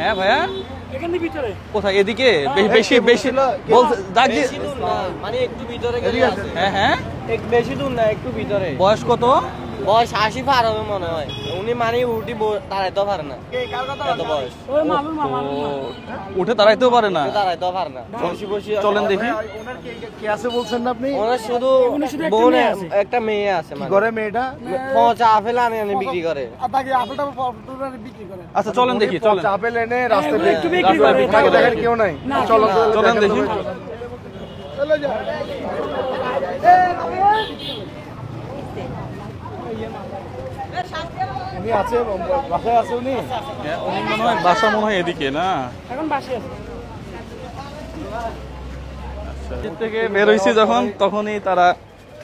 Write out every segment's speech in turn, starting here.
হ্যাঁ ভাইয়া? এখানে ভিতরে। কোথায়? এদিকে? বেশি বেশি বেশি বলতে দাগ দিয়ে মানে একটু ভিতরে গেলে হ্যাঁ হ্যাঁ। এক বেশি দূর না একটু ভিতরে। বয়স কত? বয়স আশি পার হবে মনে হয়। উনি মানে উঠি দাঁড়াইতেও পারে না। এত বয়স। উঠে দাঁড়াইতেও পারে না। দাঁড়াইতেও পারে না। বসে বসে চলেন দেখি। ওনার কে কে আছে বলছেন না আপনি? ওনার শুধু একটা বোন। একটা মেয়ে আছে মানে। করে মেয়েটা? পচা আপেল আনে আনে বিক্রি করে। আচ্ছা চলেন দেখি চলেন। আপেল এনে রাস্তায় হ্যাঁ, একটু বিক্রি রাস্তায় করে, বিক্রি করে। কেউ নাই। না, চলো না, চলো, চলেন দেখি চলো যাও উনি আছে বাসায় আছে উনি? হ্যাঁ, উনি মনে হয় বাসা মনে হয় এদিকে না? এখন বাসে আছে। থেকে বের হয়েছি যখন তখনই তারা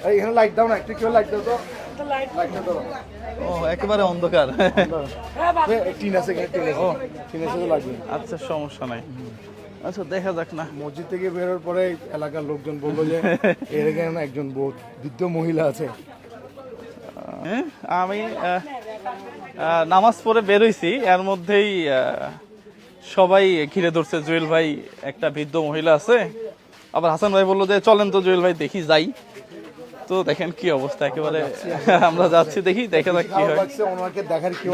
এখানে লাইট দাও না একটু কেউ লাইট দাও তো। একটা লাইট লাইটটা দাও ও একেবারে অন্ধকার। বাস। এ, টিন আছে টিন আছে। তো লাগবে। আচ্ছা সমস্যা নাই। আচ্ছা দেখা যাক না। মসজিদ থেকে বেরোর পরে এলাকার লোকজন বলল যে এর এখানে একজন বহুত বৃদ্ধ মহিলা আছে। আমি আহ, আহ, নামাজ পড়ে বেরোইছি। এর মধ্যেই সবাই ঘিরে ধরছে জুয়েল ভাই একটা বৃদ্ধ মহিলা আছে। আবার হাসান ভাই বলল যে চলেন তো জুয়েল ভাই দেখি যাই। তো দেখেন কি অবস্থা একেবারে আমরা যাচ্ছি দেখি দেখে যাক কি হয়।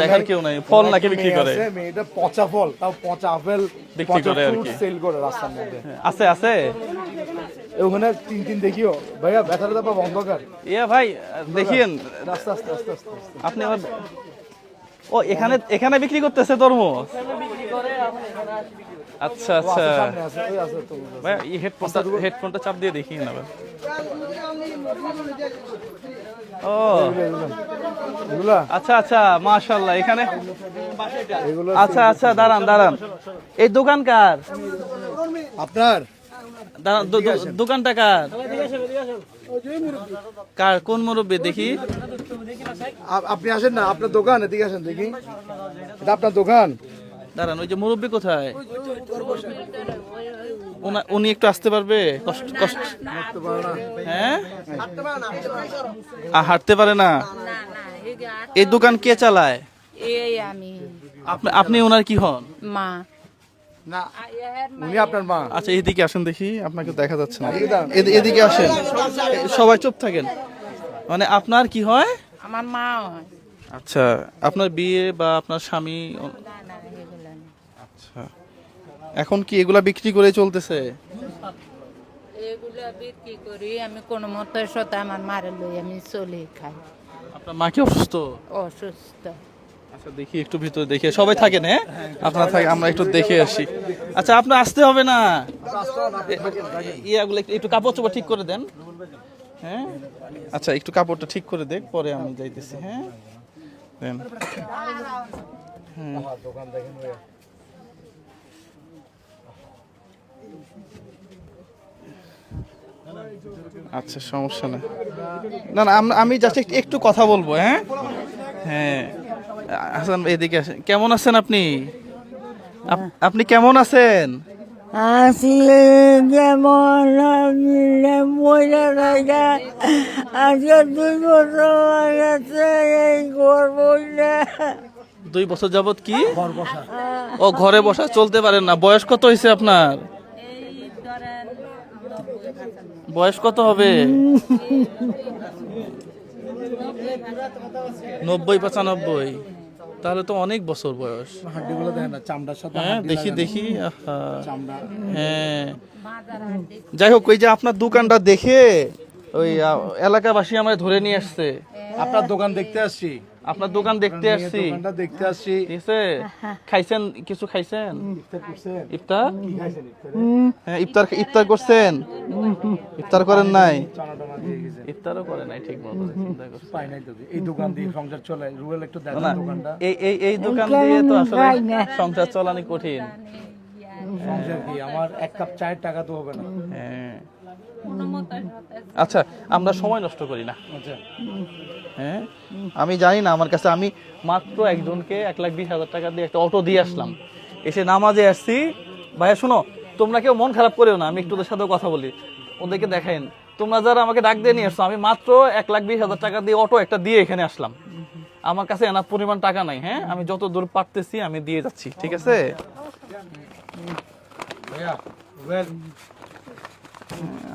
দেখার কেউ নাই। ফল নাকি বিক্রি করে? মেয়েটা পচা ফল তাও পচা আপেল বিক্রি করে আর কি। সেল করে রাস্তার মধ্যে। আছে আছে? ওখানে তিন তিন দেখিও। ভাইয়া ব্যথার দাপা অন্ধকার। ইয়া ভাই দেখিয়েন। আস্তে আস্তে আস্তে আস্তে আপনি আবার ও এখানে এখানে বিক্রি করতেছে তরমুজ? আচ্ছা আচ্ছা। ভাই এই হেডফোনটা হেডফোনটা চাপ দিয়ে দেখি না ভাই। ও আচ্ছা আচ্ছা মাশাআল্লাহ এখানে আচ্ছা আচ্ছা দাঁড়ান দাঁড়ান। এই দোকান কার? আপনার? দোকানটা কার? কার? কোন মুরব্বী? দেখি। আপনি আসেন না আপনার দোকান এদিকে আসেন দেখি। এটা আপনার দোকান? দাঁড়ান ওই যে মুরব্বী কোথায়? ওনা- উনি একটু আসতে পারবে? কষ্ট কষ্ট হ্যাঁ? আ, হাঁটতে পারে না? না না এগে আর- এই দোকান কে চালায়? আপনি আপনি ওনার কি হন? মা। না উনি আপনার মা। আচ্ছা এদিকে আসেন দেখি আপনাকে দেখা যাচ্ছে না। এদিকে এদি- এদিকে আসেন। সবাই চুপ থাকেন। মানে আপনার কি হয়? আমার মা হয়। আচ্ছা আপনার বিয়ে বা আপনার স্বামী ও- না না এগুলো না আচ্ছা। এখন কি এগুলা বিক্রি করে চলতেছে? এগুলো বিক্রি করি আমি কোনো মতো সাথে আমার মারে লই আমি চলে খাই। আপনার মা কি অসুস্থ? অসুস্থ। আচ্ছা দেখি একটু ভিতরে দেখে। সবাই থাকেন হ্যাঁ? আপনারা থাকে আমরা একটু দেখে আসি। আচ্ছা আপনার আসতে হবে না? ইয়াগুলো একটু- কাপড় চোপড় ঠিক করে দেন। হ্যাঁ? আচ্ছা একটু কাপড়টা ঠিক করে দেখ, পরে আমি যাইতেছি হ্যাঁ? দেন। দেখেন আচ্ছা সমস্যা না না না, আমি জাস্ট একটু কথা বলব হ্যাঁ? হ্যাঁ। হাসান এদিকে আসেন। কেমন আছেন আপনি? আপ- আপনি কেমন আছেন? আসলে যেমন আজকে দুই বছর গেছে এই ঘর দুই বছর যাবত কি? ও, ঘরে বসা, চলতে পারেন না। বয়স কত হয়েছে আপনার? বয়স কত হবে? নব্বই, পঁচানব্বই। তাহলে তো অনেক বছর বয়স। হাড্ডিগুলো দেখেন না চামড়ার সাথে হ্যাঁ দেখি দেখি হ্যাঁ। যাই হোক ওই যে আপনার দোকানটা দেখে ওই এলাকাবাসী আমার ধরে নিয়ে আসছে। আপনার দোকান দেখতে আসছি। আপনার দোকান দেখতে আসছি। দোকানটা দেখতে আসছি। ঠিক আছে? খাইছেন? কিছু খাইছেন? ইফতার? হ্যাঁ ইফতার ইফতার করছেন? ইফতার করেন নাই? ইফতারও করে নাই ঠিক মতো চিন্তা করছি পাই নাই তো এই দোকান দিয়ে সংসার চলে রুয়েল একটু দেখেন দোকানটা। এই এই এই দোকান দিয়ে তো আসলে সংসার চালানি কঠিন। সংসার কি? আমার এক কাপ চায়ের টাকা তো হবে না। হ্যাঁ। আচ্ছা আমরা সময় নষ্ট করি না। আচ্ছা। হ্যাঁ? আমি জানি না আমার কাছে আমি মাত্র একজনকে এক লাখ বিশ হাজার টাকা দিয়ে একটা অটো দিয়ে আসলাম। এসে নামাজে আসছি। ভাইয়া শোনো তোমরা কেউ মন খারাপ করেও না আমি একটু ওদের সাথেও কথা বলি। ওদেরকে দেখেন তোমরা যারা আমাকে ডাক দিয়ে নিয়ে আসছো আমি মাত্র এক লাখ বিশ হাজার টাকা দিয়ে অটো একটা দিয়ে এখানে আসলাম। আমার কাছে এনার পরিমাণ টাকা নাই হ্যাঁ? আমি যত দূর পারতেছি আমি দিয়ে যাচ্ছি ঠিক আছে?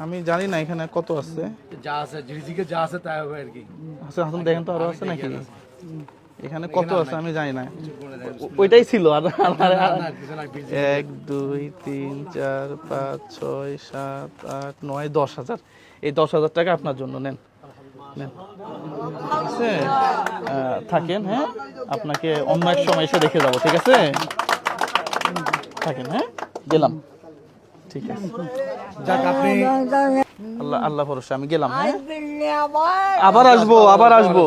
আমি জানি না এখানে কত আছে। যা আছে ঝিঝিকে যা আছে তাই হবে আর কি। হাসান হাসান দেখেন তো আরও আছে নাকি? এখানে কত আছে আমি জানি না। ওইটাই ছিল আর। এক দুই তিন চার পাঁচ ছয় সাত আট নয় দশ হাজার। এই দশ হাজার টাকা আপনার জন্য নেন। থাকেন হ্যাঁ? আপনাকে অন্য এক সময় এসে দেখে যাব ঠিক আছে? থাকেন হ্যাঁ? গেলাম। ঠিক আছে। যাক আপনি আল্লাহ আল্লাহ ভরসা আমি গেলাম হ্যাঁ? আবার। আসব আবার আসব।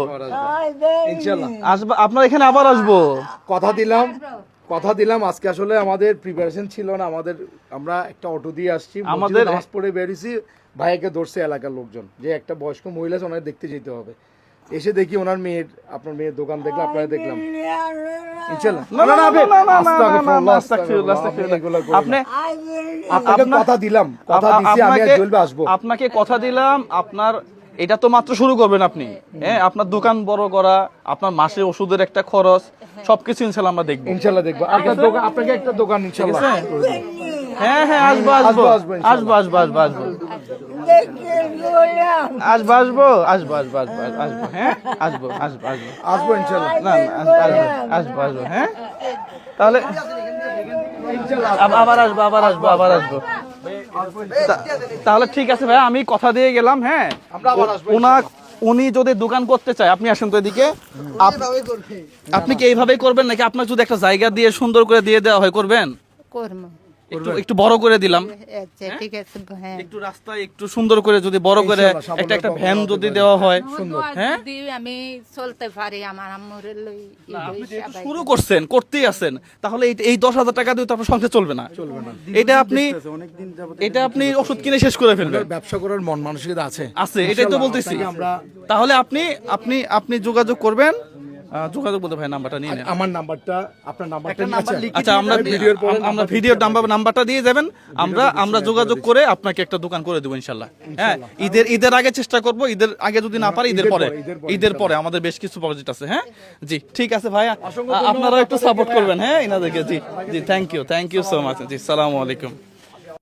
ইনশাআল্লাহ। আসব আপনার এখানে আবার আসব। কথা দিলাম কথা দিলাম আজকে আসলে আমাদের প্রিপারেশন ছিল না আমাদের আমরা একটা অটো দিয়ে আসছি আমাদের- নামাজ পড়ে বেরিয়েছি ভাইকে ধরছে এলাকার লোকজন যে একটা বয়স্ক মহিলা আছে ওনাকে দেখতে যেতে হবে। এসে দেখি ওনার মেয়ের আপনার মেয়ের দোকান দেখলাম আপনারা দেখলাম। না, না, না, আস্তাগফিরুল্লাহ, আস্তাগফিরুল্লাহ, আস্তাগফিরুল্লাহ। আপনি। আপনাকে কথা দিলাম কথা আপ- আমি আর আপনাকে- জুয়েল আপনাকে কথা দিলাম আপনার এটা তো মাত্র শুরু করবেন আপনি। হ্যাঁ আপনার দোকান বড় করা আপনার মাসে ওষুধের একটা খরচ সবকিছু ইনশাল্লাহ আমরা দেখব। ইনশাল্লাহ দেখব। আপনার দোকান আপনাকে একটা দোকান ইনশাল্লাহ আছে? হ্যাঁ হ্যাঁ আসব আসব আসব, আসব। আসব আসব আসব আসব আসব আসব আসব আসব হ্যাঁ আসব আসব আসব আসব ইনশাল্লাহ না না, আসব আসব আসব হ্যাঁ তাহলে আবার আসব আবার আসব আবার আসব তাহলে ঠিক আছে ভাই আমি কথা দিয়ে গেলাম হ্যাঁ আমরা ওনা উনি যদি দোকান করতে চায় আপনি আসেন তো এদিকে আপনি কি এইভাবেই করবেন নাকি আপনার যদি একটা জায়গা দিয়ে সুন্দর করে দিয়ে দেওয়া হয় করবেন করব একটু একটু বড় করে দিলাম। আচ্ছা ঠিক আছে হ্যাঁ। একটু রাস্তায় একটু সুন্দর করে যদি বড় করে একটা একটা ভ্যান যদি দেওয়া হয়। হ্যাঁ? আমি চলতে পারি আমার আম্মুর লই শুরু করছেন করতেই আছেন তাহলে এই- এই দশ হাজার টাকা দিয়ে তো আপনার সংসার চলবে না। চলবে না। এটা আপনি এটা আপনি ওষুধ কিনে শেষ করে ফেলবেন। ব্যবসা করার মন মানসিকতা আছে। আছে এটাই তো বলতেছি। তাহলে আপনি আপনি আপনি যোগাযোগ করবেন। যোগাযোগ বলতে ভাই নাম্বারটা নিয়ে নেন। আমার নাম্বারটা আপনার নাম্বারটা আচ্ছা আমরা ভিডিওর পরে আমরা ভিডিওর নাম্বার নাম্বারটা দিয়ে যাবেন। আমরা আমরা যোগাযোগ করে আপনাকে একটা দোকান করে দেবো ইনশাল্লাহ। হ্যাঁ ঈদের ঈদের আগে চেষ্টা করব ঈদের আগে যদি না পারি ঈদের পরে। ঈদের পরে আমাদের বেশ কিছু প্রজেক্ট আছে হ্যাঁ? জি ঠিক আছে ভাইয়া আপনারা একটু সাপোর্ট করবেন হ্যাঁ ইনাদেরকে জি। জি thank you thank you so much জি সালামু আলাইকুম।